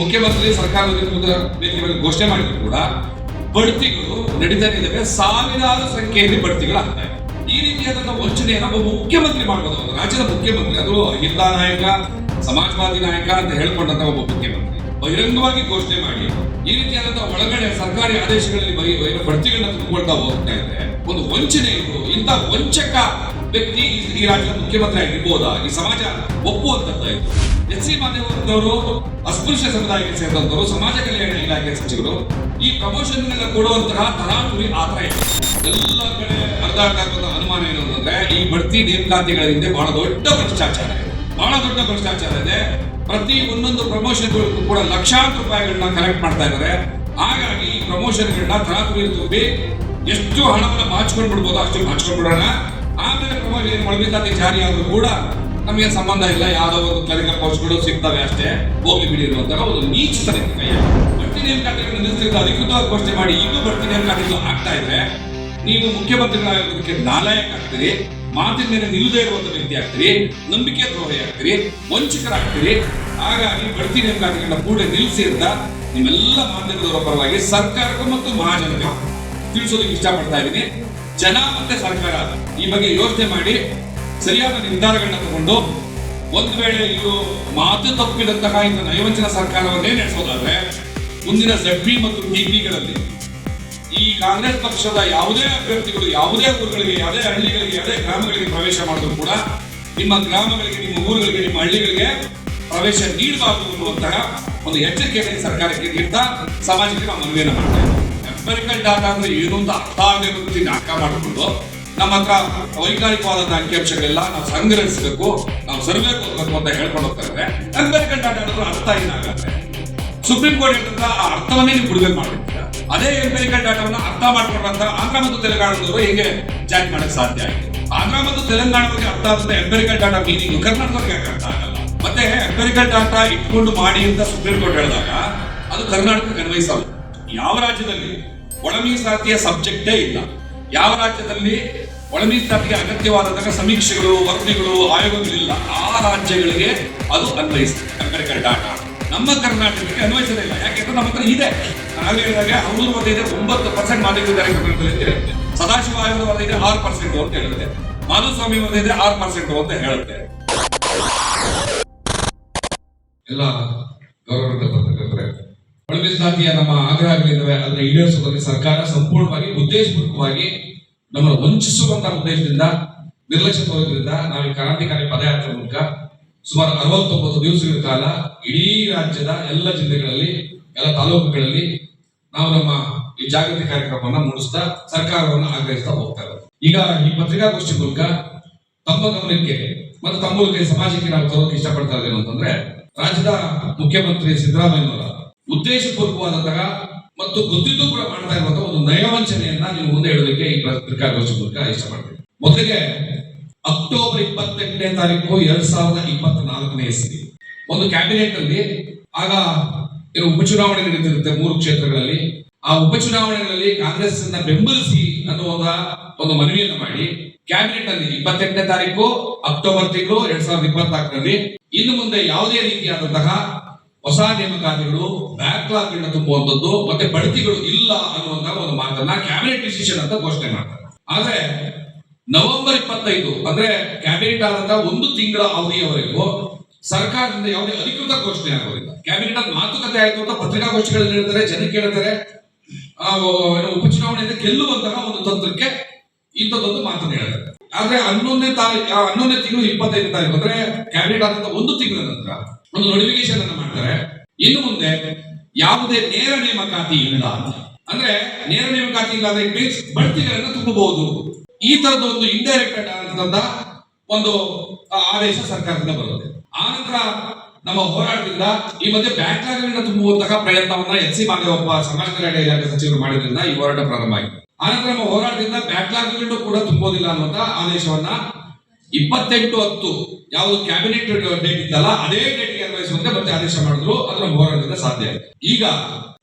ಮುಖ್ಯಮಂತ್ರಿ ಸರ್ಕಾರದ ನೇತೃತ್ವದ ಘೋಷಣೆ ಮಾಡಿದ್ರು ಕೂಡ, ಬಡ್ತಿಗಳು ನಡೀತಾ ಇದ್ದಾವೆ ಸಾವಿರಾರು ಸಂಖ್ಯೆಯಲ್ಲಿ ಬಡ್ತಿಗಳು ಆಗ್ತಾ ಇದೆ ಈ ರೀತಿಯಾದಂತಹ ವಂಚನೆಯನ್ನು ಒಬ್ಬ ಮುಖ್ಯಮಂತ್ರಿ ಮಾಡಬಹುದು ರಾಜ್ಯದ ಮುಖ್ಯಮಂತ್ರಿ, ಅದು ಹಿಂದ ನಾಯಕ, ಸಮಾಜವಾದಿ ನಾಯಕ ಅಂತ ಹೇಳ್ಕೊಂಡಂತ ಒಬ್ಬ ಮುಖ್ಯಮಂತ್ರಿ. ಬಹಿರಂಗವಾಗಿ ಘೋಷಣೆ ಮಾಡಿ, ಈ ರೀತಿಯಾದಂತಹ ಒಳಗಡೆ ಸರ್ಕಾರಿ ಆದೇಶಗಳಲ್ಲಿ ಬಡ್ತಿಗಳನ್ನ ತುಂಬಿಕೊಳ್ತಾ ಹೋಗ್ತಾ ಇದೆ ಒಂದು ವಂಚನೆ ಇದು. ಇಂಥ ವಂಚಕ ವ್ಯಕ್ತಿ ಈ- ರಾಜ್ಯದ ಮುಖ್ಯಮಂತ್ರಿ ಆಗಿರ್ಬೋದಾ? ಈ ಸಮಾಜ ಒಪ್ಪುವಂತದ್ದು ಎಸ್ ಸಿ ಮಾಧ್ಯಮದವರು, ಅಸ್ಪೃಶ್ಯ ಸಮುದಾಯಕ್ಕೆ ಸೇರಿದಂತವರು, ಸಮಾಜ ಕಲ್ಯಾಣ ಇಲಾಖೆ ಸಚಿವರು ಈ ಪ್ರಮೋಷನ್ ಕೊಡುವಂತಹ ತರಾತುರಿ ಆತರ ಇದೆ. ಎಲ್ಲ ಕಡೆ ಅರ್ಧ ಅರ್ಧ ಅನುಮಾನ ಏನು ಅಂತಂದ್ರೆ, ಈ ಬಡ್ತಿ ನೇಮಕಾತಿಗಳ ಹಿಂದೆ ಬಹಳ ದೊಡ್ಡ ಭ್ರಷ್ಟಾಚಾರ ಇದೆ. ಬಹಳ ದೊಡ್ಡ ಭ್ರಷ್ಟಾಚಾರ ಇದೆ. ಪ್ರತಿ ಒಂದೊಂದು ಪ್ರಮೋಷನ್ಗಳಿಗೂ ಕೂಡ ಲಕ್ಷಾಂತರ ರೂಪಾಯಿಗಳನ್ನ ಕಲೆಕ್ಟ್ ಮಾಡ್ತಾ ಇದ್ದಾರೆ. ಹಾಗಾಗಿ ಈ ಪ್ರಮೋಷನ್ಗಳನ್ನ ತರಾತುರಿ ತುಂಬಿ ಎಷ್ಟು ಹಣವನ್ನು ಬಾಚ್ಕೊಂಡು ಬಿಡ್ಬೋದು ಅಷ್ಟು ಬಾಚ್ಕೊಂಡು ಬಿಡೋಣ ಆಮೇಲೆ ಪ್ರಮೋಷನ್ ಮಳವಿತಾತಿ ಜಾರಿ ಆದ್ರೂ ಕೂಡ ನಮಗೆ ಸಂಬಂಧ ಇಲ್ಲ. ಯಾವ್ದೋ ಒಂದು ಕ್ಲರಿಕಲ್ ಪೋಸ್ಟ್ಗಳು ಸಿಗ್ತವೆ ಅಷ್ಟೇ. ಹೋಗಿ ಬಿಡಿ ಒಂದು ನೀಚ ಇದೆ ಕೈಯಲ್ಲಿ ಬಡ್ತಿ ನೇಮಕಾತಿಗಳನ್ನು ನಿಲ್ಲಿಸಿದ ಅಧಿಕೃತವಾಗಿ ಘೋಷಣೆ ಮಾಡಿ ಇನ್ನೂ ಬಡ್ತಿ ನೇಮಕಾತಿಗಳು ಆಗ್ತಾ ಇದ್ರೆ ನೀವು ಮುಖ್ಯಮಂತ್ರಿಗಳಾಗೋದಕ್ಕೆ ನಾಲಾಯಕ ಆಗ್ತೀರಿ ಮಾತಿನ ಮೇಲೆ ನಿಲ್ಲದೇ ಇರುವಂತ ವ್ಯಕ್ತಿ ಆಗ್ತೀರಿ, ನಂಬಿಕೆ ದ್ರೋಹಿ ಆಗ್ತೀರಿ ವಂಚಕರಾಗ್ತೀರಿ ಹಾಗಾಗಿ ಬಡ್ತಿ ನೇಮಕಾತಿಗಳನ್ನ ಕೂಡ ನಿಲ್ಲಿಸಿ ಅಂತ ನಿಮ್ಮೆಲ್ಲ ಮಾಧ್ಯಮದವರ ಪರವಾಗಿ ಸರ್ಕಾರಕ್ಕೂ ಮತ್ತು ಮಹಾಜನತೆ ತಿಳಿಸೋದಕ್ಕೆ ಇಷ್ಟಪಡ್ತಾ ಇದ್ದೀನಿ. ಜನ ಮತ್ತೆ ಸರ್ಕಾರ. ಈ ಬಗ್ಗೆ ಯೋಚನೆ ಮಾಡಿ ಸರಿಯಾದ ನಿರ್ಧಾರಗಳನ್ನ ತಗೊಂಡು ಒಂದು ವೇಳೆ ಇದು ಮಾತು ತಪ್ಪಿದಂತಹ ಇಂಥ ನಯವಂಚನ ಸರ್ಕಾರವನ್ನೇ ನಡೆಸೋದಾದ್ರೆ ಮುಂದಿನ ಜಡ್ಪಿ ಮತ್ತು ಟಿಪಿಗಳಲ್ಲಿ ಈ ಕಾಂಗ್ರೆಸ್ ಪಕ್ಷದ ಯಾವುದೇ ಅಭ್ಯರ್ಥಿಗಳು, ಯಾವುದೇ ಊರುಗಳಿಗೆ, ಯಾವುದೇ ಹಳ್ಳಿಗಳಿಗೆ, ಯಾವುದೇ ಗ್ರಾಮಗಳಿಗೆ ಪ್ರವೇಶ ಮಾಡಿದ್ರು ಕೂಡ ನಿಮ್ಮ ಗ್ರಾಮಗಳಿಗೆ, ನಿಮ್ಮ ಊರುಗಳಿಗೆ, ನಿಮ್ಮ ಹಳ್ಳಿಗಳಿಗೆ ಪ್ರವೇಶ ನೀಡಬಾರದು ಅನ್ನುವಂತಹ ಒಂದು ಎಚ್ಚರಿಕೆಯನ್ನು ಸರ್ಕಾರಕ್ಕೆ ನೀಡ್ತಾ ಸಮಾಜಕ್ಕೆ ನಾವು ಮನವಿಯನ್ನು ಮಾಡ್ತಾ ಎಂಪರಿಕಲ್ ಡಾಟಾ ಅಂದ್ರೆ ಏನು ಅಂತ ಅರ್ಥ ರೀತಿ ನಾಟಕ ಮಾಡಿಕೊಂಡು ನಮ್ಮ ಹತ್ರ ವೈಜ್ಞಾನಿಕವಾದಂತಹ ಅಂಕಿಅಂಶಗಳೆಲ್ಲ ನಾವು ಸಂಗ್ರಹಿಸಬೇಕು, ನಾವು ಸರ್ವೆ ಕೊಡಬೇಕು ಅಂತ ಹೇಳ್ಕೊಂಡು ಹೋಗ್ತಾರೆ ಎಂಪೆರಿಕಲ್ ಡಾಟಾ ಅಂದ್ರೆ ಅರ್ಥ ಏನಾಗುತ್ತೆ? ಸುಪ್ರೀಂ ಕೋರ್ಟ್ ಹೇಳಿದಂತ ಆ ಅರ್ಥವನ್ನೇ ನೀವು ಬಿಡುಗಡೆ ಮಾಡಿರ್ತೀರ ಅದೇ ಎಂಪೆರಿಕಲ್ ಡಾಟಾವನ್ನ ಅರ್ಥ ಮಾಡ್ಕೊಂಡಂತ ಆಂಧ್ರ ಮತ್ತು ತೆಲಂಗಾಣದವರು ಹೇಗೆ ಜಾರಿ ಮಾಡಕ್ ಸಾಧ್ಯ ಆಯ್ತು? ಆಂಧ್ರ ಮತ್ತು ತೆಲಂಗಾಣದಲ್ಲಿ ಅರ್ಥ ಆದಂತ ಎಂಪೆರಿಕಲ್ ಡಾಟಾ ಮೀನಿಂಗ್ ಕರ್ನಾಟಕಕ್ಕೆ ಯಾಕೆ ಅರ್ಥ ಆಗಲ್ಲ? ಮತ್ತೆ ಎಂಪೆರಿಕಲ್ ಡಾಟಾ ಇಟ್ಕೊಂಡು ಮಾಡಿ ಅಂತ ಸುಪ್ರೀಂ ಕೋರ್ಟ್ ಹೇಳಿದಾಗ ಅದು ಕರ್ನಾಟಕಕ್ಕೆ ಅನ್ವಯಿಸಲ್ಲ. ಯಾವ ರಾಜ್ಯದಲ್ಲಿ? ಒಳ ಮೀಸಲಾತಿಯ ಸಬ್ಜೆಕ್ಟೇ ಇಲ್ಲ. ಯಾವ ರಾಜ್ಯದಲ್ಲಿ ಒಳ ಮೀಸಲಾತಿಗೆ ಅಗತ್ಯವಾದಂತಹ ಸಮೀಕ್ಷೆಗಳು, ವರದಿಗಳು, ಆಯೋಗಗಳಿಲ್ಲ, ಆ ರಾಜ್ಯಗಳಿಗೆ ಅದು ಅನ್ವಯಿಸ್ತದೆ ಎಂಪೆರಿಕಲ್ ಡಾಟಾ ನಮ್ಮ ಕರ್ನಾಟಕಕ್ಕೆ ಅನ್ವಯಿಸೋದಿಲ್ಲ ಯಾಕೆಂದ್ರೆ ನಮ್ಮ ಹತ್ರ ಇದೆ. ನಾನು ಹೇಳಿದಾಗ ಅವ್ರದ್ದು ವರದಿ ಒಂಬತ್ತು ಪರ್ಸೆಂಟ್ ಮಾಧ್ಯಮಿದ್ದಾರೆ ಕರ್ನಾಟಕದಲ್ಲಿ ಅಂತ ಸದಾಶಿವ ಆಯೋಗದ ವರದಿ ಇದೆ, ಆರು ಪರ್ಸೆಂಟ್ ಅಂತ ಹೇಳುತ್ತೆ ಮಾಧುಸ್ವಾಮಿ ವರದಿ ಇದೆ, ಆರು ಪರ್ಸೆಂಟ್ ಅಂತ ಹೇಳುತ್ತೆ ಎಲ್ಲ ಗೌರವಿತ ಒಳಮೀಸಲಾತಿಯ ನಮ್ಮ ಆಗ್ರಹಗಳಿದ್ದಾವೆ ಅದನ್ನ ಈಡೇರಿಸುವುದಕ್ಕೆ ಸರ್ಕಾರ ಸಂಪೂರ್ಣವಾಗಿ, ಉದ್ದೇಶಪೂರ್ವಕವಾಗಿ ನಮ್ಮನ್ನು ವಂಚಿಸುವಂತಹ ಉದ್ದೇಶದಿಂದ ನಿರ್ಲಕ್ಷ್ಯ ತೋರಿದ್ರಿಂದ ನಾವು ಕ್ರಾಂತಿಕಾರಿ ಪದಯಾತ್ರೆ ಮೂಲಕ ಸುಮಾರು ಅರವತ್ತೊಂಬತ್ತು ದಿವಸಗಳ ಕಾಲ ಇಡೀ ರಾಜ್ಯದ ಎಲ್ಲ ಜಿಲ್ಲೆಗಳಲ್ಲಿ, ಎಲ್ಲ ತಾಲೂಕುಗಳಲ್ಲಿ ನಾವು ನಮ್ಮ ಈ ಜಾಗೃತಿ ಕಾರ್ಯಕ್ರಮವನ್ನ ಮೂಡಿಸ್ತಾ, ಸರ್ಕಾರವನ್ನು ಆಗ್ರಹಿಸ್ತಾ ಹೋಗ್ತಾ ಈಗ ಈ ಪತ್ರಿಕಾಗೋಷ್ಠಿ ಮೂಲಕ ತಮ್ಮ ಗಮನಕ್ಕೆ, ಮತ್ತು ತಮ್ಮ ಸಮಾಜಕ್ಕೆ ನಾವು ತರೋಕೆ ಇಷ್ಟಪಡ್ತಾ ಇದ್ದೇವೆ ಅಂತಂದ್ರೆ, ರಾಜ್ಯದ ಮುಖ್ಯಮಂತ್ರಿ ಸಿದ್ದರಾಮಯ್ಯನವರ ಉದ್ದೇಶಪೂರ್ವಕವಾದಂತಹ ಮತ್ತು ಗೊತ್ತಿದ್ದು ಕೂಡ ಮಾಡ್ತಾ ಇರುವಂತಹ ಒಂದು ನಯವಂಚನೆಯನ್ನ ನೀವು ಮುಂದೆ ಹೇಳೋದಕ್ಕೆ ಈ ಪತ್ರಿಕಾಗೋಷ್ಠಿ ಮೂಲಕ ಇಷ್ಟಪಡ್ತೀನಿ. ಮೊದಲಿಗೆ ಅಕ್ಟೋಬರ್ ಇಪ್ಪತ್ತೆಂಟನೇ ತಾರೀಕು ಎರಡ್ ಸಾವಿರದ ಇಪ್ಪತ್ನಾಲ್ಕನೇ ಇಸ್ವಿ. ಒಂದು ಕ್ಯಾಬಿನೆಟ್ ಅಲ್ಲಿ ಆಗ ಉಪಚುನಾವಣೆ ನಡೀತಿರುತ್ತೆ ಮೂರು ಕ್ಷೇತ್ರಗಳಲ್ಲಿ. ಆ ಉಪಚುನಾವಣೆಗಳಲ್ಲಿ ಕಾಂಗ್ರೆಸ್ ಅನ್ನ ಬೆಂಬಲಿಸಿ ಅನ್ನುವ ಒಂದು ಮನವಿಯನ್ನು ಮಾಡಿ ಕ್ಯಾಬಿನೆಟ್ ಅಲ್ಲಿ ಇಪ್ಪತ್ತೆಂಟನೇ ತಾರೀಕು, ಅಕ್ಟೋಬರ್ ತಿಂಗಳು ಎರಡ್ ಸಾವಿರದ ಇಪ್ಪತ್ನಾಲ್ಕರಲ್ಲಿ ಇನ್ನು ಮುಂದೆ ಯಾವುದೇ ರೀತಿಯಾದಂತಹ ಹೊಸ ನೇಮಕಾತಿಗಳು ಬ್ಯಾಕ್ಲಾಗ್ ತುಂಬುವಂಥದ್ದು, ಮತ್ತೆ ಬಡ್ತಿಗಳು ಇಲ್ಲ ಅನ್ನುವಂತಹ ಒಂದು ಮಾತನ್ನ ಕ್ಯಾಬಿನೆಟ್ ಡಿಸಿಷನ್ ಅಂತ ಘೋಷಣೆ ಮಾಡ್ತಾರೆ. ಆದ್ರೆ, ನವೆಂಬರ್ ಇಪ್ಪತ್ತೈದು, ಅಂದ್ರೆ ಕ್ಯಾಬಿನೆಟ್ ಆದಂತಹ ಒಂದು ತಿಂಗಳ ಅವಧಿಯವರೆಗೂ ಸರ್ಕಾರದಿಂದ ಯಾವುದೇ ಅಧಿಕೃತ ಘೋಷಣೆ ಆಗೋದಿಲ್ಲ. ಕ್ಯಾಬಿನೆಟ್ ಅಲ್ಲಿ ಮಾತುಕತೆ ಆಯಿತು ಅಂತ ಪತ್ರಿಕಾಗೋಷ್ಠಿಗಳಲ್ಲಿ ಹೇಳ್ತಾರೆ, ಜನಕ್ಕೆ ಹೇಳ್ತಾರೆ ಉಪಚುನಾವಣೆಯಿಂದ ಗೆಲ್ಲುವಂತಹ ಒಂದು ತಂತ್ರಕ್ಕೆ ಇಂಥದ್ದೊಂದು ಮಾತನ್ನು ಹೇಳ್ತಾರೆ. ಆದ್ರೆ ಹನ್ನೊಂದನೇ ತಾರೀಕು ಹನ್ನೊಂದನೇ ತಿಂಗಳು ಇಪ್ಪತ್ತೈದು ತಾರೀಕು, ಅಂದ್ರೆ ಕ್ಯಾಬಿನೆಟ್ ಆದಂತ ಒಂದು ತಿಂಗಳ ನಂತರ ಒಂದು ನೋಟಿಫಿಕೇಶನ್ ಅನ್ನು ಮಾಡ್ತಾರೆ. ಇನ್ನು ಮುಂದೆ ಯಾವುದೇ ನೇರ ನೇಮಕಾತಿ ಇಲ್ಲ ಅಂದ್ರೆ ನೇರ ನೇಮಕಾತಿ ಇಲ್ಲ ಅಂದ್ರೆ ಮೀನ್ಸ್ ಬಡ್ತಿಗಳನ್ನು ತುಂಬಬಹುದು ಈ ತರದ ಒಂದು ಇಂಡೈರೆಕ್ಟ್ ಆದಂತ ಒಂದು ಆದೇಶ ಸರ್ಕಾರದಿಂದ ಬರುತ್ತೆ. ಆನಂತರ ನಂತರ ನಮ್ಮ ಹೋರಾಟದಿಂದ ಈ ಮಧ್ಯೆ ಬ್ಯಾಕ್ಲಾಗ್ ಗಳನ್ನ ತುಂಬುವಂತಹ ಪ್ರಯತ್ನವನ್ನ ಎಚ್ ಸಿ ಮಾದೇವಪ್ಪ ಸಮಾಜ ಕಲ್ಯಾಣ ಇಲಾಖೆ ಸಚಿವರು ಮಾಡಿದ್ರಿಂದ ಈ ಹೋರಾಟ ಪ್ರಾರಂಭ ಆಗಿದೆ. ಆನಂತರ ನಮ್ಮ ಹೋರಾಟದಿಂದ ಬ್ಯಾಕ್ಲಾಗ್ಗಳನ್ನು ಕೂಡ ತುಂಬೋದಿಲ್ಲ ಅನ್ನುವಂತ ಆದೇಶವನ್ನ ಇಪ್ಪತ್ತೆಂಟು ಹತ್ತು ಯಾವ ಕ್ಯಾಬಿನೆಟ್ ಡೇಟ್ ಇದ್ದಲ್ಲ ಅದೇ ಡೇಟ್ಗೆ ಅನ್ವಯಿಸುವಂತೆ ಮತ್ತೆ ಆದೇಶ ಮಾಡಿದ್ರು. ಅದರ ಹೋರಾಟದಿಂದ ಸಾಧ್ಯ ಈಗ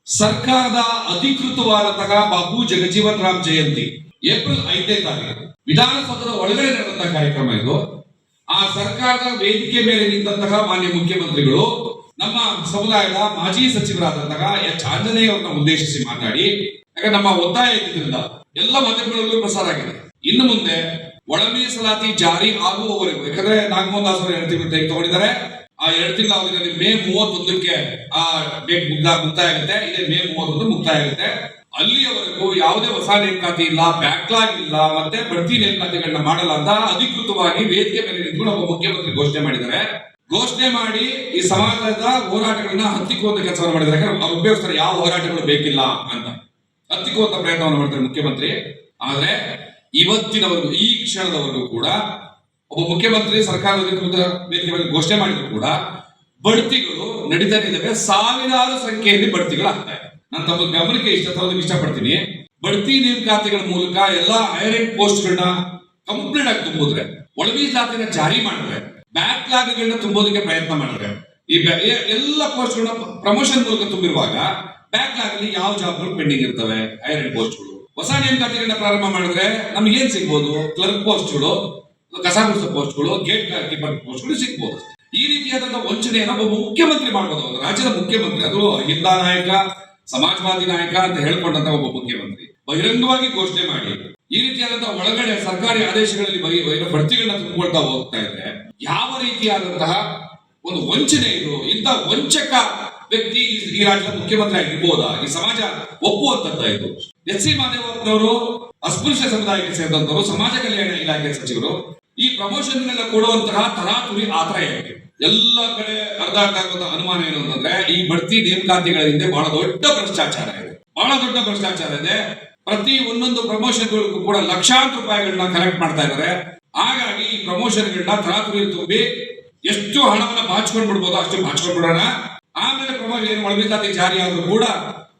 ಸರ್ಕಾರದ ಅಧಿಕೃತವಾದಂತಹ ಬಾಬು ಜಗಜೀವನ್ ರಾಮ್ ಜಯಂತಿ, ಏಪ್ರಿಲ್ ಐದನೇ ತಾರೀಕು, ವಿಧಾನಸೌಧದ ಒಳಗಡೆ ನಡೆದಂತಹ ಕಾರ್ಯಕ್ರಮ ಇದು. ಆ ಸರ್ಕಾರದ ವೇದಿಕೆ ಮೇಲೆ ನಿಂತಹ ಮಾನ್ಯ ಮುಖ್ಯಮಂತ್ರಿಗಳು, ನಮ್ಮ ಸಮುದಾಯದ ಮಾಜಿ ಸಚಿವರಾದಂತಹ ಎಚ್ ಆಂಜನೇಯವರನ್ನ ಉದ್ದೇಶಿಸಿ ಮಾತಾಡಿ. ಯಾಕಂದ್ರೆ ನಮ್ಮ ಒತ್ತಾಯ ಇದ್ದರಿಂದ ಎಲ್ಲ ಮಾಧ್ಯಮಗಳಲ್ಲೂ ಪ್ರಸಾರ ಆಗಿದೆ. ಇನ್ನು ಮುಂದೆ ಒಳ ಮೀಸಲಾತಿ ಜಾರಿ ಆಗುವವರೆಗೂ, ಯಾಕಂದ್ರೆ ನಾಗಮೋಹನ್ ದಾಸ್ ಅವರು ಎರಡು ತಿಂಗಳು ಟೈಮ್ ತಗೊಂಡಿದ್ದಾರೆ. ಆ ಎರಡು ತಿಂಗಳ ಅವಧಿಯಲ್ಲಿ ಮೇ ಮೂವತ್ತೊಂದಕ್ಕೆ ಆ ಡೇಟ್ ಮುಕ್ತಾಯ ಆಗುತ್ತೆ ಇದೆ ಮೇ ಮೂವತ್ತೊಂದು ಮುಕ್ತಾಯ ಆಗುತ್ತೆ ಅಲ್ಲಿಯವರೆಗೂ ಯಾವುದೇ ಹೊಸ ನೇಮಕಾತಿ ಇಲ್ಲ ಬ್ಯಾಕ್ಲಾಗ್ ಇಲ್ಲ, ಮತ್ತೆ ಬಡ್ತಿ ನೇಮಕಾತಿಗಳನ್ನ ಮಾಡಲ್ಲ ಅಂತ ಅಧಿಕೃತವಾಗಿ ವೇದಿಕೆ ಮೇಲೆ ನಿಂತ್ಕೊಂಡು ಒಬ್ಬ ಮುಖ್ಯಮಂತ್ರಿ ಘೋಷಣೆ ಮಾಡಿದ್ದಾರೆ. ಘೋಷಣೆ ಮಾಡಿ ಈ ಸಮಾಜದ ಹೋರಾಟಗಳನ್ನ ಹತ್ತಿಕ್ಕುವಂತ ಕೆಲಸವನ್ನು ಮಾಡಿದ್ದಾರೆ. ಯಾಕಂದ್ರೆ ಉಪಯೋಗಿಸ್ತಾರೆ ಯಾವ ಹೋರಾಟಗಳು ಬೇಕಿಲ್ಲ ಅಂತ. ಹತ್ತಿಕ್ಕುವಂತ ಪ್ರಯತ್ನವನ್ನು ಮಾಡ್ತಾರೆ ಮುಖ್ಯಮಂತ್ರಿ. ಆದ್ರೆ ಇವತ್ತಿನವರೆಗೂ, ಈ ಕ್ಷಣದವರೆಗೂ ಕೂಡ ಒಬ್ಬ ಮುಖ್ಯಮಂತ್ರಿ ಸರ್ಕಾರ ಅಧಿಕೃತ ವೇದಿಕೆ ಘೋಷಣೆ ಮಾಡಿದ್ರು ಕೂಡ ಬಡ್ತಿಗಳು ನಡೀತಾ ಇದ್ದಾವೆ. ಸಾವಿರಾರು ಸಂಖ್ಯೆಯಲ್ಲಿ ಬಡ್ತಿಗಳು ಆಗ್ತಾ ಇದೆ. ನಾನು ತಮ್ಮ ಗಮನಕ್ಕೆ ಇಷ್ಟ, ತರೋದಕ್ಕೆ ಇಷ್ಟಪಡ್ತೀನಿ. ಬಡ್ತಿ ನೇಮಕಾತಿಗಳ ಮೂಲಕ ಎಲ್ಲಾ ಹೈರಿಂಗ್ ಪೋಸ್ಟ್ಗಳನ್ನ ಕಂಪ್ಲೀಟ್ ಆಗಿ ತುಂಬಿದ್ರೆ ಒಳ ಮೀಸಲಾತಿನ ಜಾರಿ ಮಾಡಿದ್ರೆ, ಬ್ಯಾಕ್ಲಾಗ್ಗಳನ್ನ ತುಂಬೋದಕ್ಕೆ ಪ್ರಯತ್ನ ಮಾಡಿದ್ರೆ, ಈ ಎಲ್ಲ ಪೋಸ್ಟ್ಗಳನ್ನ ಪ್ರಮೋಷನ್ ಮೂಲಕ ತುಂಬಿರುವಾಗ ಬ್ಯಾಕ್ಲಾಗ್ ಅಲ್ಲಿ ಯಾವ ಜಾಬ್ಗಳು ಪೆಂಡಿಂಗ್ ಇರ್ತವೆ? ಹೈರಿಂಗ್ ಪೋಸ್ಟ್ಗಳು. ಹೊಸ ನೇಮಕಾತಿಗಳನ್ನ ಪ್ರಾರಂಭ ಮಾಡಿದ್ರೆ ನಮ್ಗೆ ಏನ್ ಸಿಗ್ಬೋದು? ಕ್ಲರ್ಕ್ ಪೋಸ್ಟ್ಗಳು, ಕಸ ಗುಡಿಸೋ ಪೋಸ್ಟ್ಗಳು ಗೇಟ್ ಕೀಪರ್ ಪೋಸ್ಟ್ಗಳು ಸಿಗ್ಬೋದು ಈ ರೀತಿಯಾದಂತಹ ವಂಚನೆಯನ್ನ ಒಬ್ಬ ಮುಖ್ಯಮಂತ್ರಿ ಮಾಡಬಹುದು ರಾಜ್ಯದ ಮುಖ್ಯಮಂತ್ರಿ, ಅದು ಹಿಂದಾ ನಾಯಕ ಸಮಾಜವಾದಿ ನಾಯಕ ಅಂತ ಹೇಳ್ಕೊಂಡಂತ ಒಬ್ಬ ಮುಖ್ಯಮಂತ್ರಿ. ಬಹಿರಂಗವಾಗಿ ಘೋಷಣೆ ಮಾಡಿ, ಈ ರೀತಿಯಾದಂತಹ ಒಳಗಡೆ ಸರ್ಕಾರಿ ಆದೇಶಗಳಲ್ಲಿ ಬಡ್ತಿಗಳನ್ನ ತುಂಬಿಕೊಳ್ತಾ ಹೋಗ್ತಾ ಇದ್ರೆ, ಯಾವ ರೀತಿಯಾದಂತಹ ಒಂದು ವಂಚನೆ ಇದು? ಇಂಥ ವಂಚಕ ವ್ಯಕ್ತಿ ಈ ರಾಜ್ಯದ ಮುಖ್ಯಮಂತ್ರಿ ಆಗಿರ್ಬೋದಾ? ಈ ಸಮಾಜ ಒಪ್ಪುವಂತ ಇದು? ಎಸ್ ಸಿ ಮಾದೇವಪ್ಪನವರು ಅಸ್ಪೃಶ್ಯ ಸಮುದಾಯಕ್ಕೆ ಸೇರಿದಂತವರು, ಸಮಾಜ ಕಲ್ಯಾಣ ಇಲಾಖೆ ಸಚಿವರು, ಈ ಪ್ರಮೋಷನ್ ಎಲ್ಲ ಕೊಡುವಂತಹ ತರಾತುರಿ ಆತರ ಎಲ್ಲ ಕಡೆ ಅರ್ಧ ಆಗುವಂತಹ ಅನುಮಾನ ಏನು ಅಂತಂದ್ರೆ, ಈ ಬಡ್ತಿ ನೇಮಕಾತಿಗಳ ಹಿಂದೆ ಬಹಳ ದೊಡ್ಡ ಭ್ರಷ್ಟಾಚಾರ ಇದೆ. ಬಹಳ ದೊಡ್ಡ ಭ್ರಷ್ಟಾಚಾರ ಇದೆ. ಪ್ರತಿ ಒಂದೊಂದು ಪ್ರಮೋಷನ್ಗಳಿಗೂ ಕೂಡ ಲಕ್ಷಾಂತರ ರೂಪಾಯಿಗಳನ್ನ ಕಲೆಕ್ಟ್ ಮಾಡ್ತಾ ಇದ್ದಾರೆ. ಹಾಗಾಗಿ ಈ ಪ್ರಮೋಷನ್ಗಳನ್ನ ತರಾತುರಿ ತುಂಬಿ ಎಷ್ಟು ಹಣವನ್ನ ಬಾಚ್ಕೊಂಡ್ ಬಿಡ್ಬೋದು ಅಷ್ಟು ಬಾಚ್ಕೊಂಡ್ ಬಿಡೋಣ ಆಮೇಲೆ ಪ್ರಮೋಷನ್ ಒಳಮೀಸಲಾತಿ ಜಾರಿ ಆದ್ರೂ ಕೂಡ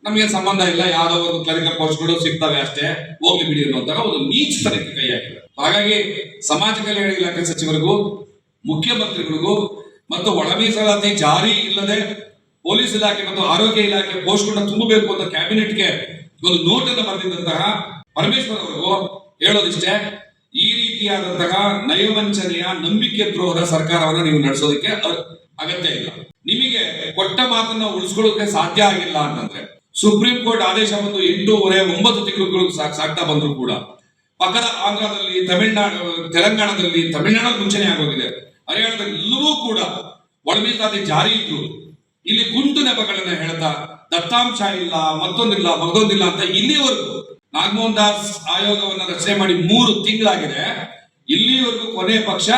ನಮಗೆ ಸಂಬಂಧ ಇಲ್ಲ, ಯಾರೋ ಒಂದು ಕ್ಲರಿಕಲ್ ಪೋಸ್ಟ್ಗಳು ಸಿಗ್ತವೆ ಅಷ್ಟೇ. ಹೋಗ್ಲಿ ಬಿಡಿ ಅನ್ನುವಂತಹ ಒಂದು ನೀಚತನಕ್ಕೆ ಕೈ ಹಾಕಿದೆ ಹಾಗಾಗಿ ಸಮಾಜ ಕಲ್ಯಾಣ ಇಲಾಖೆ ಸಚಿವರಿಗೂ, ಮುಖ್ಯಮಂತ್ರಿಗಳಿಗೂ ಮತ್ತು ಒಳ ಮೀಸಲಾತಿ ಜಾರಿ ಇಲ್ಲದೆ ಪೊಲೀಸ್ ಇಲಾಖೆ ಮತ್ತು ಆರೋಗ್ಯ ಇಲಾಖೆ ಪೋಸ್ಟ್ಗಳನ್ನ ತುಂಬಬೇಕು ಅಂತ ಕ್ಯಾಬಿನೆಟ್ಗೆ ಒಂದು ನೋಟ್ ಅನ್ನು ಬರೆದಿದ್ದಂತಹ ಪರಮೇಶ್ವರ್ ಅವರಿಗೂ ಹೇಳೋದಿಷ್ಟೇ, ಈ ರೀತಿಯಾದಂತಹ ನಯವಂಚನೆಯ ನಂಬಿಕೆ ದ್ರೋಹದ ಸರ್ಕಾರವನ್ನು ನೀವು ನಡೆಸೋದಕ್ಕೆ ಅಗತ್ಯ ಇಲ್ಲ. ನಿಮಗೆ ಕೊಟ್ಟ ಮಾತನ್ನ ಉಳಿಸ್ಕೊಳ್ಳೋಕೆ ಸಾಧ್ಯ ಆಗಿಲ್ಲ ಅಂತಂದ್ರೆ ಸುಪ್ರೀಂ ಕೋರ್ಟ್ ಆದೇಶ ಬಂದು ಎಂಟೂವರೆ ಒಂಬತ್ತು ತಿಂಗಳು ಸಾಕ್ತಾ ಬಂದ್ರು ಕೂಡ. ಪಕ್ಕದ ಆಂಧ್ರದಲ್ಲಿ, ತಮಿಳುನಾಡು, ತೆಲಂಗಾಣದಲ್ಲಿ ತಮಿಳುನಾಡು ಮುಂಚೆನೆ ಆಗೋಗಿದೆ. ಹರಿಯಾಣದಲ್ಲಿ ಕೂಡ ಒಳ ಮೀಸಲಾತಿ ಜಾರಿ ಇದ್ರು. ಇಲ್ಲಿ ಗುಂಟು ನೆಪಗಳನ್ನ ಹೇಳ್ತಾ, ದತ್ತಾಂಶ ಇಲ್ಲ, ಮತ್ತೊಂದಿಲ್ಲ ಮಗದೊಂದಿಲ್ಲ ಅಂತ ಇಲ್ಲಿವರೆಗೂ ನಾಗಮೋಹನ್ ದಾಸ್ ಆಯೋಗವನ್ನ ರಚನೆ ಮಾಡಿ ಮೂರು ತಿಂಗಳಾಗಿದೆ. ಇಲ್ಲಿವರೆಗೂ ಕೊನೆ ಪಕ್ಷ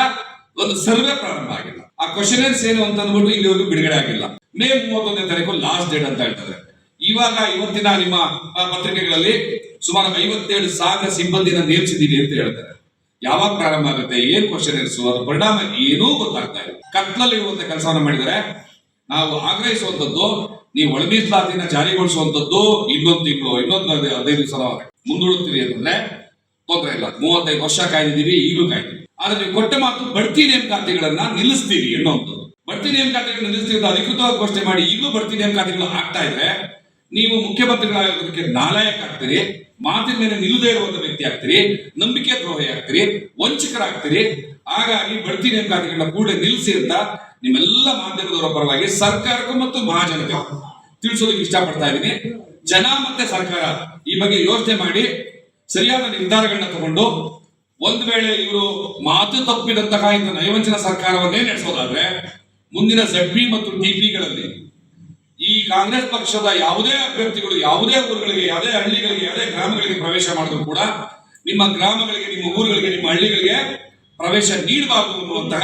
ಒಂದು ಸರ್ವೆ ಪ್ರಾರಂಭ ಆಗಿಲ್ಲ. ಆ ಕ್ವಶನರ್ಸ್ ಏನು ಅಂತ ಅಂದ್ಬಿಟ್ಟು ಇಲ್ಲಿವರೆಗೂ ಬಿಡುಗಡೆ ಆಗಿಲ್ಲ. ಮೇ ಮೂವತ್ತೊಂದನೇ ತಾರೀಕು ಲಾಸ್ಟ್ ಡೇಟ್ ಅಂತ ಹೇಳ್ತಾರೆ. ಇವಾಗ ಇವತ್ತಿನ ನಿಮ್ಮ ಪತ್ರಿಕೆಗಳಲ್ಲಿ ಸುಮಾರು ಐವತ್ತೇಳು ಸಾವಿರ ಸಿಬ್ಬಂದಿನ ನೇಮಿಸಿದ್ದೀವಿ ಅಂತ ಹೇಳ್ತಾರೆ. ಯಾವಾಗ ಪ್ರಾರಂಭ ಆಗುತ್ತೆ, ಏನ್ ಕ್ವಶನ್ ಇರಿಸು ಅದ್ರ ಪರಿಣಾಮ ಏನೂ ಗೊತ್ತಾಗ್ತಾ ಇಲ್ಲ. ಕತ್ಲಲ್ಲಿರುವಂತ ಕೆಲಸವನ್ನು ಮಾಡಿದರೆ ನಾವು ಆಗ್ರಹಿಸುವಂತದ್ದು ನೀವು ಒಳ ಮೀಸಲಾತಿನ ಜಾರಿಗೊಳಿಸುವಂತದ್ದು ಇನ್ನೊಂದು ತಿಂಗಳು, ಇನ್ನೊಂದು ಹದಿ- ಹದಿನೈದು ದಿವಸ ಮುಂದೂಡುತ್ತೀರಿ ಅಂತಂದ್ರೆ ತೊಂದರೆ ಇಲ್ಲ. ಮೂವತ್ತೈದು ವರ್ಷ ಕಾಯ್ದಿದ್ದೀವಿ, ಈಗಲೂ ಕಾಯ್ತೀವಿ ಆದ್ರೆ ನೀವು ಕೊಟ್ಟ ಮಾತು ಬಡ್ತಿ ನೇಮಕಾತಿಗಳನ್ನ ನಿಲ್ಲಿಸ್ತೀವಿ ಎನ್ನುವಂಥದ್ದು. ಬಡ್ತಿ ನೇಮಕಾತಿಗಳನ್ನ ನಿಲ್ಲಿಸ್ತೀವಿ ಅಂತ ಅಧಿಕೃತವಾಗಿ ಘೋಷಣೆ ಮಾಡಿ ಈಗಲೂ ಬಡ್ತಿ ನೇಮಕಾತಿಗಳು ಆಗ್ತಾ ಇದ್ರೆ ನೀವು ಮುಖ್ಯಮಂತ್ರಿಗಳಾಗೋದಕ್ಕೆ ನಾಲಾಯಕ ಆಗ್ತೀರಿ ಮಾತಿನ ಮೇಲೆ ನಿಲ್ಲದೇ ಇರುವಂತ ವ್ಯಕ್ತಿ ಆಗ್ತೀರಿ ನಂಬಿಕೆ ದ್ರೋಹಿ ಆಗ್ತೀರಿ, ವಂಚಕರಾಗ್ತೀರಿ, ಹಾಗಾಗಿ ಬಡ್ತಿ ನೇಮಕಾತಿಗಳನ್ನ ಕೂಡ ನಿಲ್ಲಿಸಿ ಅಂತ ನಿಮ್ಮೆಲ್ಲ ಮಾಧ್ಯಮದವರ ಪರವಾಗಿ ಸರ್ಕಾರಕ್ಕೂ ಮತ್ತು ಮಹಾಜನತೆ ತಿಳಿಸೋದಕ್ಕೆ ಇಷ್ಟಪಡ್ತಾ ಇದ್ದೀನಿ. ಜನ ಮತ್ತೆ ಸರ್ಕಾರ ಈ ಬಗ್ಗೆ ಯೋಚನೆ ಮಾಡಿ, ಸರಿಯಾದ ನಿರ್ಧಾರಗಳನ್ನ ತಗೊಂಡು, ಒಂದ್ ವೇಳೆ ಇವರು ಮಾತು ತಪ್ಪಿದಂತಹ ಇಂಥ ನಯವಂಚನ ಸರ್ಕಾರವನ್ನೇ ನಡೆಸೋದಾದ್ರೆ, ಮುಂದಿನ ಜಡ್ಪಿ ಮತ್ತು ಟಿಪಿಗಳಲ್ಲಿ ಈ ಕಾಂಗ್ರೆಸ್ ಪಕ್ಷದ ಯಾವುದೇ ಅಭ್ಯರ್ಥಿಗಳು, ಯಾವುದೇ ಊರುಗಳಿಗೆ, ಯಾವುದೇ ಹಳ್ಳಿಗಳಿಗೆ, ಯಾವುದೇ ಗ್ರಾಮಗಳಿಗೆ ಪ್ರವೇಶ ಮಾಡಿದ್ರು ಕೂಡ ನಿಮ್ಮ ಗ್ರಾಮಗಳಿಗೆ, ನಿಮ್ಮ ಊರುಗಳಿಗೆ, ನಿಮ್ಮ ಹಳ್ಳಿಗಳಿಗೆ ಪ್ರವೇಶ ನೀಡಬಾರದು ಅನ್ನುವಂತಹ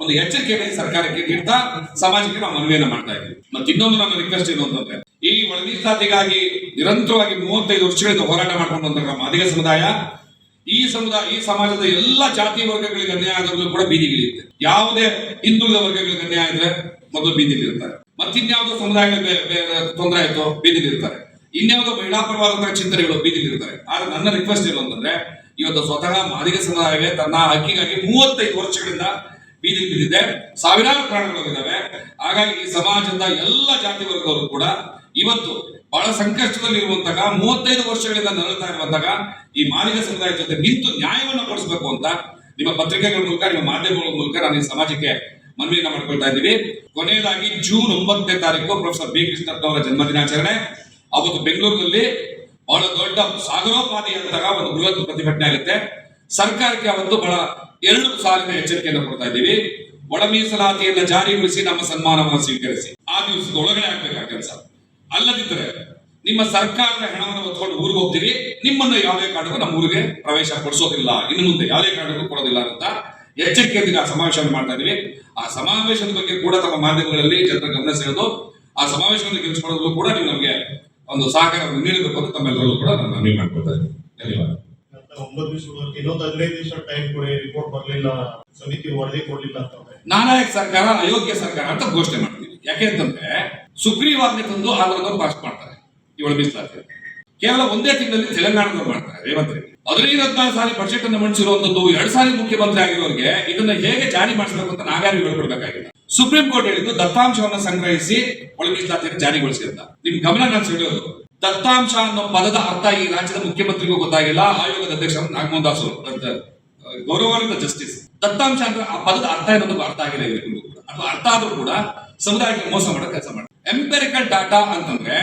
ಒಂದು ಎಚ್ಚರಿಕೆಯನ್ನು ಸರ್ಕಾರಕ್ಕೆ ನೀಡ್ತಾ ಸಮಾಜಕ್ಕೆ ನಾವು ಮನವಿಯನ್ನ ಮಾಡ್ತಾ ಇದ್ದೀವಿ. ಮತ್ತೆ ಇನ್ನೊಂದು ನನ್ನ ರಿಕ್ವೆಸ್ಟ್ ಏನು ಅಂತಂದ್ರೆ, ಈ ಒಳ ಮೀಸಲಾತಿಗಾಗಿ ನಿರಂತರವಾಗಿ ಮೂವತ್ತೈದು ವರ್ಷಗಳಿಂದ ಹೋರಾಟ ಮಾಡ್ಕೊಂಡಂತಹ ಮಾದಿಗ ಸಮುದಾಯ, ಈ ಸಮುದಾಯ, ಈ ಸಮಾಜದ ಎಲ್ಲ ಜಾತಿ ವರ್ಗಗಳಿಗೆ ಅನ್ಯಾಯ ಕೂಡ ಬೀದಿಗಿಳಿಯುತ್ತೆ. ಯಾವುದೇ ಹಿಂದುಳಿದ ವರ್ಗಗಳಿಗೆ ಅನ್ಯಾಯ ಇದ್ರೆ ಮೊದಲು ಬೀದಿಲಿ ಇರ್ತಾರೆ ಮತ್ತಿನ್ಯಾವುದೋ ಸಮುದಾಯ ತೊಂದರೆ ಆಯ್ತು ಬೀದಿಲಿರ್ತಾರೆ. ಇನ್ಯಾವುದೋ ಮಹಿಳಾಪರವಾದಂತಹ ಚಿಂತನೆಗಳು ಬೀದಿಲಿರ್ತಾರೆ. ಆದ್ರೆ ನನ್ನ ರಿಕ್ವೆಸ್ಟ್ ಏನು ಅಂತಂದ್ರೆ, ಇವತ್ತು ಸ್ವತಃ ಮಾದಿಗ ಸಮುದಾಯವೇ ತನ್ನ ಹಕ್ಕಿಗಾಗಿ ಮೂವತ್ತೈದು ವರ್ಷಗಳಿಂದ ಬೀದಿ ಬಿದ್ದಿದೆ. ಸಾವಿರಾರು ಪ್ರಾಣಗಳಿದ್ದಾವೆ ಹಾಗಾಗಿ ಈ ಸಮಾಜದ ಎಲ್ಲ ಜಾತಿ ವರ್ಗದವರು ಕೂಡ ಇವತ್ತು ಬಹಳ ಸಂಕಷ್ಟದಲ್ಲಿರುವಂತಹ ಮೂವತ್ತೈದು ವರ್ಷಗಳಿಂದ ನರಳ್ತಾ ಇರುವಂತಹ ಈ ಮಾದಿಗ ಸಮುದಾಯದ ಜೊತೆ ನಿಂತು ನ್ಯಾಯವನ್ನು ಕೊಡಿಸಬೇಕು ಅಂತ ನಿಮ್ಮ ಪತ್ರಿಕೆಗಳ ಮೂಲಕ, ನಿಮ್ಮ ಮಾಧ್ಯಮಗಳ ಮೂಲಕ ನಾನು ಈ ಸಮಾಜಕ್ಕೆ ಮನವಿಯನ್ನ ಮಾಡ್ಕೊಳ್ತಾ ಇದ್ದೀವಿ. ಕೊನೆಯದಾಗಿ ಜೂನ್ ಒಂಬತ್ತನೇ ತಾರೀಕು ಪ್ರೊಫೆಸರ್ ಬಿ ಕೃಷ್ಣಪ್ಪನವರ ಜನ್ಮದಿನಾಚರಣೆ. ಅವತ್ತು ಬೆಂಗಳೂರಿನಲ್ಲಿ ಬಹಳ ದೊಡ್ಡ ಸಾಗರೋಪಾದಿ ಸಾಗರೋಪಾದಿಯಂತಹ ಒಂದು ಬೃಹತ್ ಪ್ರತಿಭಟನೆ ಆಗುತ್ತೆ. ಸರ್ಕಾರಕ್ಕೆ ಅವತ್ತು ಬಹಳ ಎರಡು ಸಾಲಿನ ಎಚ್ಚರಿಕೆಯನ್ನು ಕೊಡ್ತಾ ಇದ್ದೀವಿ. ಒಳ ಮೀಸಲಾತಿಯನ್ನ ಜಾರಿಗೊಳಿಸಿ ನಮ್ಮ ಸನ್ಮಾನವನ್ನು ಸ್ವೀಕರಿಸಿ. ಆ ದಿವಸದ ಒಳಗಡೆ ಆಗ್ಬೇಕಾ ಕೆಲಸ? ಅಲ್ಲದಿದ್ದರೆ ನಿಮ್ಮ ಸರ್ಕಾರದ ಹಣವನ್ನು ಹೊತ್ಕೊಂಡು ಊರಿಗೆ ಹೋಗ್ತೀವಿ ನಿಮ್ಮನ್ನು ಯಾವುದೇ ಕಾರಣಕ್ಕೂ ನಮ್ಮ ಊರಿಗೆ ಪ್ರವೇಶ ಕೊಡಿಸೋದಿಲ್ಲ. ಇನ್ನು ಮುಂದೆ ಯಾವುದೇ ಕಾರಣಕ್ಕೂ ಕೊಡೋದಿಲ್ಲ ಅಂತ ಎಚ್ಚರಿಕೆಯೊಂದಿಗೆ ಆ ಸಮಾವೇಶವನ್ನು ಮಾಡ್ತಾ ಇದೀವಿ ಆ ಸಮಾವೇಶದ ಬಗ್ಗೆ ಕೂಡ ತಮ್ಮ ಮಾಧ್ಯಮಗಳಲ್ಲಿ ಜನರ ಗಮನ ಸೆಳೆದು ಆ ಸಮಾವೇಶವನ್ನು ಗೆಲ್ಲಿಸ್ಕೊಳ್ಳೋದಲ್ಲೂ ಕೂಡ ನೀವು ನಮಗೆ ಒಂದು ಸಹಕಾರವನ್ನು ನೀಡಬೇಕು ಅಂತ ತಮ್ಮೆಲ್ಲರಲ್ಲೂ ಕೂಡ ನಾನು ಮನವಿ ಮಾಡ್ಕೊಳ್ತಾ ಇದ್ದೀನಿ. ಧನ್ಯವಾದ. ಇನ್ನೊಂದು ಹದಿನೈದು ದಿವಸ ಟೈಮ್ ಕೊಡಿ ರಿಪೋರ್ಟ್ ಬರಲಿಲ್ಲ ಸಮಿತಿ ವರದಿ ಕೊಡ್ಲಿಲ್ಲ ಅಂತಂದ್ರೆ ನಾಲಾಯಕ್ ಸರ್ಕಾರ ಅಯೋಗ್ಯ ಸರ್ಕಾರ ಅಂತ ಘೋಷಣೆ ಮಾಡ್ತೀವಿ. ಯಾಕೆ ಅಂತಂದ್ರೆ ಸುಗ್ರೀವಾಜ್ಞೆ ತಂದು ಆಂಧ್ರದವ್ರು ಪಾಸ್ ಮಾಡ್ತಾರೆ. ಇವಳು ಮೀಸಲಾತಿ ಕೇವಲ ಒಂದೇ ತಿಂಗಳಲ್ಲಿ ತೆಲಂಗಾಣದವ್ರು ಮಾಡ್ತಾರೆ ರೇವಂತ್ ರೆಡ್ಡಿ ಹದಿನೈದು ಹದಿನಾರು ಸಾರಿ ಬಜೆಟ್ ಅನ್ನು ಮಂಡಿಸಿರುವಂತದ್ದು, ಎರಡ್ ಸಾರಿ ಮುಖ್ಯಮಂತ್ರಿ ಆಗಿರೋರಿಗೆ ಇದನ್ನ ಹೇಗೆ ಜಾರಿ ಮಾಡಿಸಬೇಕು ಅಂತ ನಾವ್ಯಾರು ಹೇಳ್ಕೊಡ್ಬೇಕಾಗಿಲ್ಲ ಸುಪ್ರೀಂ ಕೋರ್ಟ್ ಹೇಳಿದ್ದು ದತ್ತಾಂಶವನ್ನ ಸಂಗ್ರಹಿಸಿ ಒಳಗೆ ಇಲಾಖೆಯನ್ನು ಜಾರಿಗೊಳಿಸಿ ಅಂತ ನಿಮ್ ಗಮನ ನಾನು ದತ್ತಾಂಶ ಅನ್ನೋ ಪದದ ಅರ್ಥ ಈ ರಾಜ್ಯದ ಮುಖ್ಯಮಂತ್ರಿಗೂ ಗೊತ್ತಾಗಿಲ್ಲ, ಆಯೋಗದ ಅಧ್ಯಕ್ಷ ನಾಗಮೋಹನ್ ದಾಸ್ ಗೌರವಾನ್ವಿತ ಜಸ್ಟಿಸ್ ದತ್ತಾಂಶ ಅಂದ್ರೆ ಆ ಪದದ ಅರ್ಥ ಏನೋ ಅರ್ಥ ಆಗಿಲ್ಲ ಅಥವಾ ಅರ್ಥ ಆದ್ರೂ ಕೂಡ ಸಮುದಾಯಕ್ಕೆ ಮೋಸ ಮಾಡೋ ಕೆಲಸ ಮಾಡಿ. ಎಂಪೆರಿಕಲ್ ಡಾಟಾ ಅಂತಂದ್ರೆ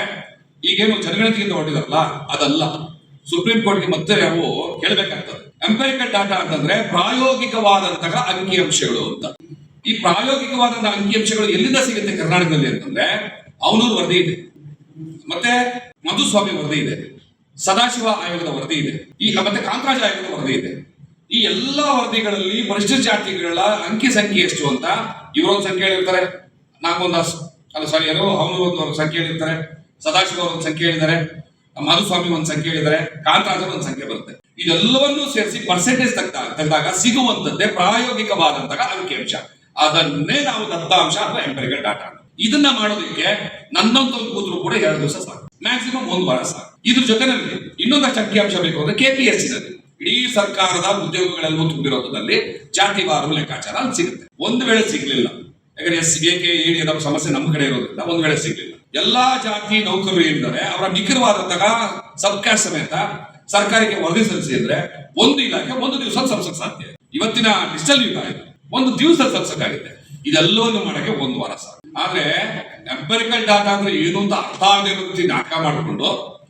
ಈಗೇನು ಜನಗಣತಿಯಿಂದ ಹೊರಟಿದಾರಲ್ಲ, ಅದಲ್ಲ. ಸುಪ್ರೀಂ ಕೋರ್ಟ್ಗೆ ಮತ್ತೆ ನಾವು ಕೇಳಬೇಕಾಗ್ತದೆ. ಎಂಪೈರಿಕಲ್ ಡಾಟಾ ಅಂತಂದ್ರೆ ಪ್ರಾಯೋಗಿಕವಾದಂತಹ ಅಂಕಿಅಂಶಗಳು ಅಂತ. ಈ ಪ್ರಾಯೋಗಿಕವಾದಂತಹ ಅಂಕಿಅಂಶಗಳು ಎಲ್ಲಿಂದ ಸಿಗುತ್ತೆ ಕರ್ನಾಟಕದಲ್ಲಿ ಅಂತಂದ್ರೆ ಅವನೂರು ವರದಿ ಇದೆ. ಮತ್ತೆ ಮಧುಸ್ವಾಮಿ ವರದಿ ಇದೆ. ಸದಾಶಿವ ಆಯೋಗದ ವರದಿ ಇದೆ. ಈ ಮತ್ತೆ ಕಾಂತರಾಜ ಆಯೋಗದ ವರದಿ ಇದೆ. ಈ ಎಲ್ಲಾ ವರದಿಗಳಲ್ಲಿ ಪರಿಶಿಷ್ಟ ಜಾತಿಗಳ ಅಂಕಿ ಸಂಖ್ಯೆ ಎಷ್ಟು ಅಂತ ಇವರೊಂದು ಸಂಖ್ಯೆ ಹೇಳಿರ್ತಾರೆ. ನಾಗೊಂದು ಅಲ್ಲ ಸಾರಿ ಯಾರು ಅವನು ಒಂದು ಸಂಖ್ಯೆ ಹೇಳಿರ್ತಾರೆ. ಸದಾಶಿವ ಒಂದು ಸಂಖ್ಯೆ ಹೇಳಿದ್ದಾರೆ. ಮಾಧುಸ್ವಾಮಿ ಒಂದು ಸಂಖ್ಯೆ ಹೇಳಿದರೆ ಕಾಂತರಾಜ ಒಂದು ಸಂಖ್ಯೆ ಬರುತ್ತೆ. ಇದೆಲ್ಲವನ್ನೂ ಸೇರಿಸಿ ಪರ್ಸೆಂಟೇಜ್ ತೆಗೆದಾಗ ಸಿಗುವಂತದ್ದೇ ಪ್ರಾಯೋಗಿಕವಾದಂತಹ ಅಂಕಿಅಂಶ. ಅದನ್ನೇ ನಾವು ದತ್ತಾಂಶ ಅಥವಾ ಎಂಪರಿಕಲ್ ಡಾಟಾ ಇದನ್ನ ಮಾಡೋದಕ್ಕೆ ನನ್ನಂತ ಕೂತರು ಕೂಡ ಎರಡು ದಿವಸ ಸಾಕು. ಮ್ಯಾಕ್ಸಿಮಮ್ ಒಂದು ವಾರ ಸಾಕು. ಇದ್ರ ಜೊತೆನಲ್ಲಿ ಇನ್ನೊಂದಷ್ಟು ಅಂಕಿಅಂಶ ಬೇಕು ಅಂದ್ರೆ ಕೆಪಿಎಸ್ನಲ್ಲಿ. ಇಡೀ ಸರ್ಕಾರದ ಉದ್ಯೋಗಗಳೆಲ್ಲವೂ ತುಂಬಿರೋದ್ರಲ್ಲಿ ಜಾತಿವಾರು ಲೆಕ್ಕಾಚಾರ ಅಲ್ಲಿ ಸಿಗುತ್ತೆ. ಒಂದು ವೇಳೆ ಸಿಗ್ಲಿಲ್ಲ. ಯಾಕಂದ್ರೆ ಎಸ್ ಬಿ ಕೆ ಸಮಸ್ಯೆ ನಮ್ಮ ಕಡೆ ಇರೋದ್ರಿಂದ ಒಂದು ವೇಳೆ ಸಿಗ್ಲಿಲ್ಲ. ಎಲ್ಲಾ ಜಾತಿ ನೌಕರರು ಏನಿದ್ದಾರೆ ಅವರ ನಿಖರವಾದಂತಹ ಸರ್ಕಾರ ಸಮೇತ ಸರ್ಕಾರಕ್ಕೆ ವರದಿ ಸಲ್ಲಿಸಿದ್ರೆ ಒಂದು ಇಲಾಖೆ ಒಂದು ದಿವಸ ಸಲ್ಲಿಸಕ್ ಸಾಧ್ಯ. ಇವತ್ತಿನ ಡಿಜಿಟಲ್ ಯುಗ ಇದು. ಒಂದು ದಿವಸ ಸಲ್ಲಿಸಕ್ಕಾಗುತ್ತೆ ಇದೆಲ್ಲವನ್ನು ಮಾಡಕ್ಕೆ ಒಂದು ವಾರ ಸಾಕು. ಆದ್ರೆ ಎಂಪರಿಕಲ್ ಡಾಟಾ ಅಂದ್ರೆ ಏನು ಅಂತ ಅರ್ಥ ಆಗದೆ ನಾಟಕ ಮಾಡಿಕೊಂಡು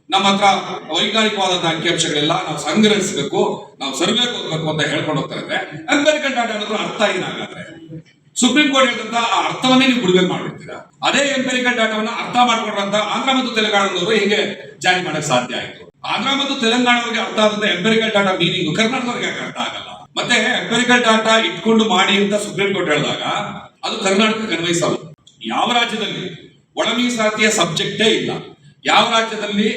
ನಮ್ಮ ಹತ್ರ ವೈಜ್ಞಾನಿಕವಾದಂತಹ ಅಂಕಿಅಂಶಗಳೆಲ್ಲ ನಾವು ಸಂಗ್ರಹಿಸಬೇಕು, ನಾವು ಸರ್ವೆ ಹೋಗ್ಬೇಕು ಅಂತ ಹೇಳ್ಕೊಂಡು ಹೋಗ್ತಾರೆ ಅಂದ್ರೆ ಎಂಪರಿಕಲ್ ಡಾಟಾ ಅನ್ನೋದ್ರ ಅರ್ಥ ಏನಾಗಾದ್ರೆ ಸುಪ್ರೀಂ ಕೋರ್ಟ್ ಹೇಳಿದಂತ ಆ ಅರ್ಥವನ್ನೇ ನೀವು ಬಿಡುಗಡೆ ಮಾಡ್ಬಿಡ್ತೀರಾ ಅದೇ ಎಂಪೆರಿಕಲ್ ಡಾಟಾವನ್ನ ಅರ್ಥ ಮಾಡ್ಕೊಂಡ್ರಂತ ಆಂಧ್ರ ಮತ್ತು ತೆಲಂಗಾಣದವರು ಹೀಗೆ ಜಾರಿ ಮಾಡಕ್ ಸಾಧ್ಯ ಆಯ್ತು. ಆಂಧ್ರ ಮತ್ತು ತೆಲಂಗಾಣವರಿಗೆ ಅರ್ಥ ಆದಂತ ಎಂಪೆರಿಕಲ್ ಡಾಟಾ ಮೀನಿಂಗ್ ಕರ್ನಾಟಕದವರಿಗೆ ಯಾಕೆ ಅರ್ಥ ಆಗಲ್ಲ? ಮತ್ತೆ ಎಂಪೆರಿಕಲ್ ಡಾಟಾ ಇಟ್ಕೊಂಡು ಮಾಡಿ ಅಂತ ಸುಪ್ರೀಂ ಕೋರ್ಟ್ ಹೇಳಿದಾಗ ಅದು ಕರ್ನಾಟಕಕ್ಕೆ ಅನ್ವಯಿಸಲ್ಲ ಯಾವ ರಾಜ್ಯದಲ್ಲಿ ಒಳ ಮೀಸಲಾತಿಯ ಸಬ್ಜೆಕ್ಟೇ ಇಲ್ಲ. ಯಾವ ರಾಜ್ಯದಲ್ಲಿ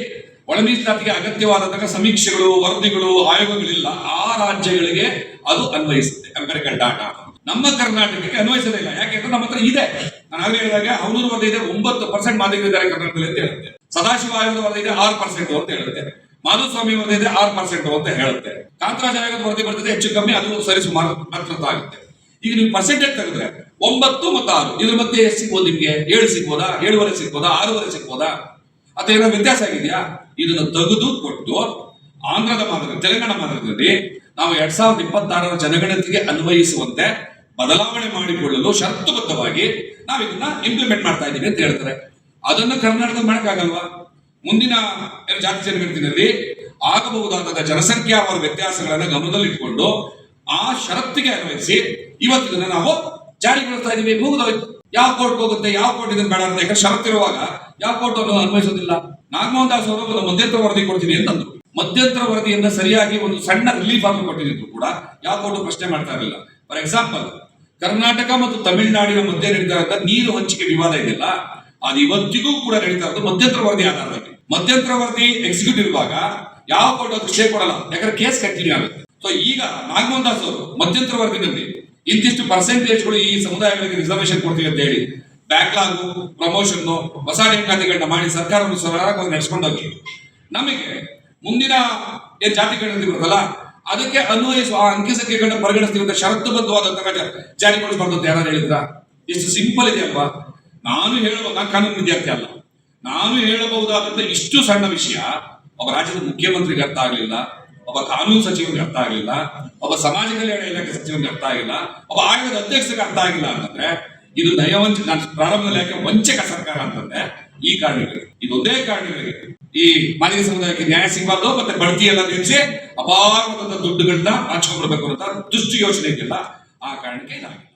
ಒಳ ಮೀಸಲಾತಿಗೆ ಅಗತ್ಯವಾದಂತಹ ಸಮೀಕ್ಷೆಗಳು, ವರದಿಗಳು, ಆಯೋಗಗಳಿಲ್ಲ, ಆ ರಾಜ್ಯಗಳಿಗೆ ಅದು ಅನ್ವಯಿಸುತ್ತೆ ಎಂಪೆರಿಕಲ್ ಡಾಟಾ. ನಮ್ಮ ಕರ್ನಾಟಕಕ್ಕೆ ಅನ್ವಯಿಸೋದಿಲ್ಲ ಯಾಕೆಂದ್ರೆ ನಮ್ಮ ಹತ್ರ ಇದೆ. ನಾನು ಆಗಲೇ ಹೇಳಿದಾಗ ಅವನೂರು ವರದಿ ಇದೆ, ಒಂಬತ್ತು ಪರ್ಸೆಂಟ್ ಮಾದಿಗರಿದ್ದಾರೆ ಕರ್ನಾಟಕದಲ್ಲಿ ಅಂತ ಹೇಳುತ್ತೆ. ಸದಾಶಿವ ಆಯೋಗದ ವರದಿ ಇದೆ, ಆರು ಪರ್ಸೆಂಟ್ ಅಂತ ಹೇಳುತ್ತೆ. ಮಾಧುಸ್ವಾಮಿ ವರದಿ ಇದೆ, ಆರು ಪರ್ಸೆಂಟ್ ಅಂತ ಹೇಳುತ್ತೆ. ಕಾಂತರಾಜ್ ಆಯೋಗದ ವರದಿ ಬರ್ತದೆ, ಹೆಚ್ಚು ಕಮ್ಮಿ, ಅದು ಸರಿಸುಮಾರು ಮಾತ್ರ ಆಗುತ್ತೆ. ಈಗ ನೀವು ಪರ್ಸೆಂಟೇಜ್ ತೆಗೆದ್ರೆ, ಒಂಬತ್ತು ಮತ್ತು ಆರು, ಇದ್ರ ಮಧ್ಯೆ ಎಷ್ಟು ಸಿಗ್ಬೋದು ನಿಮಗೆ? ಏಳು ಸಿಗ್ಬೋದಾ? ಏಳುವರೆ ಸಿಗ್ಬೋದಾ? ಆರೂವರೆ ಸಿಗ್ಬೋದಾ? ಅಥವಾ ಏನೋ ವ್ಯತ್ಯಾಸ ಆಗಿದೆಯಾ? ಇದನ್ನು ತೆಗೆದು ಕೊಟ್ಟು ಆಂಧ್ರದ ಮಾದರಿ ತೆಲಂಗಾಣ ಮಾದರಿಯಲ್ಲಿ ನಾವು ಎರಡ್ ಸಾವಿರದ ಇಪ್ಪತ್ತಾರರ ಜನಗಣತಿಗೆ ಅನ್ವಯಿಸುವಂತೆ ಬದಲಾವಣೆ ಮಾಡಿಕೊಳ್ಳಲು ಷರತ್ತುಬದ್ಧವಾಗಿ ನಾವು ಇದನ್ನ ಇಂಪ್ಲಿಮೆಂಟ್ ಮಾಡ್ತಾ ಇದ್ದೀವಿ ಅಂತ ಹೇಳ್ತಾರೆ. ಅದನ್ನು ಕರ್ನಾಟಕದಲ್ಲಿ ಮಾಡೋಕ್ಕಾಗಲ್ವಾ? ಮುಂದಿನ ಜಾತಿ ಜನಗಣತಿನಲ್ಲಿ ಆಗಬಹುದಾದ ಅವರ ವ್ಯತ್ಯಾಸಗಳನ್ನು ಗಮನದಲ್ಲಿಟ್ಟುಕೊಂಡು ಆ ಷರತ್ತಿಗೆ ಅನ್ವಯಿಸಿ ಇವತ್ತು ಇದನ್ನ ನಾವು ಜಾರಿಗೊಳಿಸ್ತಾ ಇದೀವಿ ಮುಗಿದೋಯ್ತು. ಯಾವ ಕೋರ್ಟ್ ಹೋಗುತ್ತೆ, ಯಾವ ಕೋರ್ಟ್ ಇದನ್ನ ಬೇಡ ಅಂತ ಯಾಕಂದ್ರೆ ಷರತ್ತಿರುವಾಗ ಯಾವ ಕೋರ್ಟ್ ಅನ್ನು ಅನ್ವಯಿಸೋದಿಲ್ಲ. ನಾಗಮೋಹನ್ ದಾಸ್ ಅವರು ಒಂದು ಮಧ್ಯಂತರ ವರದಿ ಕೊಡ್ತೀನಿ ಅಂತಂದ್ರು. ಮಧ್ಯಂತರ ವರದಿಯನ್ನ ಸರಿಯಾಗಿ ಒಂದು ಸಣ್ಣ ರಿಲೀಫ್ ಆಗಿ ಕೊಟ್ಟಿದ್ರು ಕೂಡ ಯಾವ ಕೋರ್ಟ್ ಪ್ರಶ್ನೆ ಮಾಡ್ತಾ ಇರಲಿಲ್ಲ. ಫಾರ್ ಎಕ್ಸಾಂಪಲ್ ಕರ್ನಾಟಕ ಮತ್ತು ತಮಿಳುನಾಡಿನ ಮಧ್ಯೆ ನಡೀತಾ ನೀರು ಹಂಚಿಕೆ ವಿವಾದ ಇದೆಯಲ್ಲ, ಅದು ಇವತ್ತಿಗೂ ಕೂಡ ನಡೀತಾ ಇರೋದು ಮಧ್ಯಂತರ ವರದಿ ಆಧಾರದಲ್ಲಿ. ಮಧ್ಯಂತರ ವರದಿ ಎಕ್ಸಿಕ್ಯೂಟಿವ್ ಇರುವಾಗ ಯಾವ ಕೋರ್ಟ್ ಅದು ಸ್ಟೇ ಕೊಡಲ್ಲ, ಯಾಕಂದ್ರೆ ಕೇಸ್ ಕಂಟಿನ್ಯೂ ಆಗುತ್ತೆ. ಸೊ ಈಗ ನಾಗಮೋಹನ್ ದಾಸ್ ಅವರು ಮಧ್ಯಂತರ ವರದಿನಲ್ಲಿ ಇಂತಿಷ್ಟು ಪರ್ಸೆಂಟೇಜ್ಗಳು ಈ ಸಮುದಾಯಗಳಿಗೆ ರಿಸರ್ವೇಶನ್ ಕೊಡ್ತೀವಿ ಅಂತ ಹೇಳಿ ಬ್ಯಾಕ್ಲಾಗ್ ಪ್ರಮೋಷನ್ ಹೊಸ ನೇಮಕಾತಿಗಳನ್ನ ಮಾಡಿ ಸರ್ಕಾರವನ್ನು ಸರಾಗವಾಗಿ ನಡೆಸ್ಕೊಂಡೋಗಿ, ನಮಗೆ ಮುಂದಿನ ಏನ್ ಜಾತಿ ಗಣತಿ ಅದಕ್ಕೆ ಅನ್ವಯಿಸುವ ಆ ಅಂಕಿ ಸಂಖ್ಯೆಗಳನ್ನ ಪರಿಗಣಿಸ್ತೀವಿ ಅಂತ ಷರತ್ತುಬದ್ಧವಾದಂತಹ ಜಾರಿಗೊಳಿಸಬಾರ್ದು ಅಂತ ಯಾರು ಹೇಳಿದ್ರ? ಎಷ್ಟು ಸಿಂಪಲ್ ಇದೆ ಅಲ್ವಾ? ನಾನು ಹೇಳುವ ನಾನು ಕಾನೂನು ವಿದ್ಯಾರ್ಥಿ ಅಲ್ಲ. ನಾನು ಹೇಳಬಹುದಾದಂತ ಇಷ್ಟು ಸಣ್ಣ ವಿಷಯ ಒಬ್ಬ ರಾಜ್ಯದ ಮುಖ್ಯಮಂತ್ರಿಗೆ ಅರ್ಥ ಆಗಲಿಲ್ಲ, ಒಬ್ಬ ಕಾನೂನು ಸಚಿವರಿಗೆ ಅರ್ಥ ಆಗಲಿಲ್ಲ, ಒಬ್ಬ ಸಮಾಜ ಕಲ್ಯಾಣ ಇಲಾಖೆ ಸಚಿವರಿಗೆ ಅರ್ಥ ಆಗಿಲ್ಲ, ಒಬ್ಬ ಆಯೋಗದ ಅಧ್ಯಕ್ಷರಿಗೆ ಅರ್ಥ ಆಗಿಲ್ಲ ಅಂತಂದ್ರೆ ಇದು ನಯವಂಚ ನಾನು ಪ್ರಾರಂಭದಲ್ಲಿ ಯಾಕೆ ವಂಚಕ ಸರ್ಕಾರ ಅಂತಂದ್ರೆ ಈ ಕಾರಣಗಳಿಗೆ ಇದೊಂದೇ ಕಾರಣಗಳಿಗೆ ಈ ಮಾಲಿನ್ಯ ಸಮುದಾಯಕ್ಕೆ ನ್ಯಾಯ ಸಿಗಬಾರ್ದು ಮತ್ತೆ ಬಡ್ತಿ ಎಲ್ಲ ನಿಲ್ಲಿಸಿ ಅಪಾರವಾದಂತಹ ದುಡ್ಡುಗಳನ್ನ ಹಚ್ಕೊಂಡ್ಬಿಡ್ಬೇಕು ಅಂತ ದುಷ್ಟು ಯೋಚನೆ ಆ ಕಾರಣಕ್ಕೆ ಇದಾಗಿದೆ.